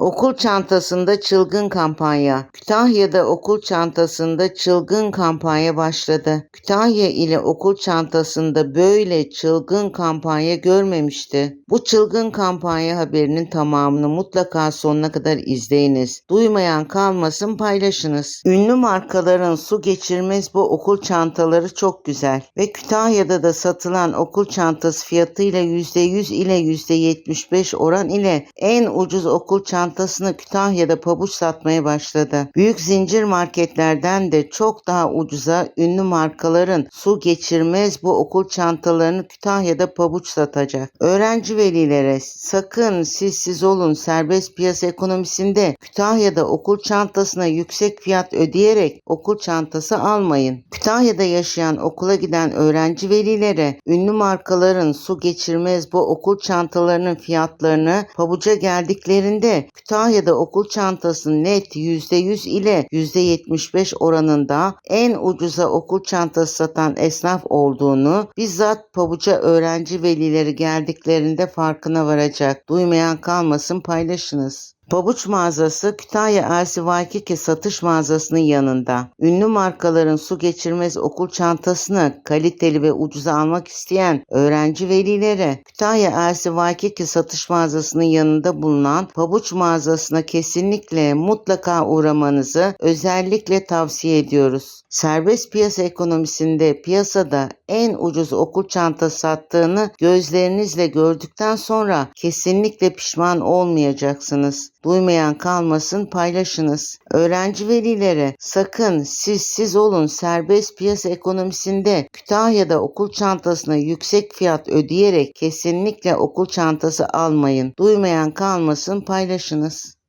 Okul çantasında çılgın kampanya. Kütahya'da okul çantasında çılgın kampanya başladı. Kütahya ile okul çantasında böyle çılgın kampanya görmemişti. Bu çılgın kampanya haberinin tamamını mutlaka sonuna kadar izleyiniz. Duymayan kalmasın paylaşınız. Ünlü markaların su geçirmez bu okul çantaları çok güzel ve Kütahya'da da satılan okul çantası fiyatıyla %100 ile %75 oran ile en ucuz okul çantasını Kütahya'da pabuç satmaya başladı. Büyük zincir marketlerden de çok daha ucuza ünlü markaların su geçirmez bu okul çantalarını Kütahya'da pabuç satacak. Öğrenci velilere sakın siz siz olun serbest piyasa ekonomisinde Kütahya'da okul çantasına yüksek fiyat ödeyerek okul çantası almayın. Kütahya'da yaşayan okula giden öğrenci velilere ünlü markaların su geçirmez bu okul çantalarının fiyatlarını pabuca geldiklerinde Kütahya'da okul çantası net %100 ile %75 oranında en ucuza okul çantası satan esnaf olduğunu bizzat pabuca öğrenci velileri geldiklerinde farkına varacak. Duymayan kalmasın paylaşınız. Pabuç mağazası Kütahya Elsi Waikiki satış mağazasının yanında. Ünlü markaların su geçirmez okul çantasını kaliteli ve ucuza almak isteyen öğrenci velilere Kütahya Elsi Waikiki satış mağazasının yanında bulunan pabuç mağazasına kesinlikle mutlaka uğramanızı özellikle tavsiye ediyoruz. Serbest piyasa ekonomisinde piyasada en ucuz okul çantası sattığını gözlerinizle gördükten sonra kesinlikle pişman olmayacaksınız. Duymayan kalmasın paylaşınız. Öğrenci velilere sakın siz siz olun serbest piyasa ekonomisinde Kütahya'da okul çantasına yüksek fiyat ödeyerek kesinlikle okul çantası almayın. Duymayan kalmasın paylaşınız.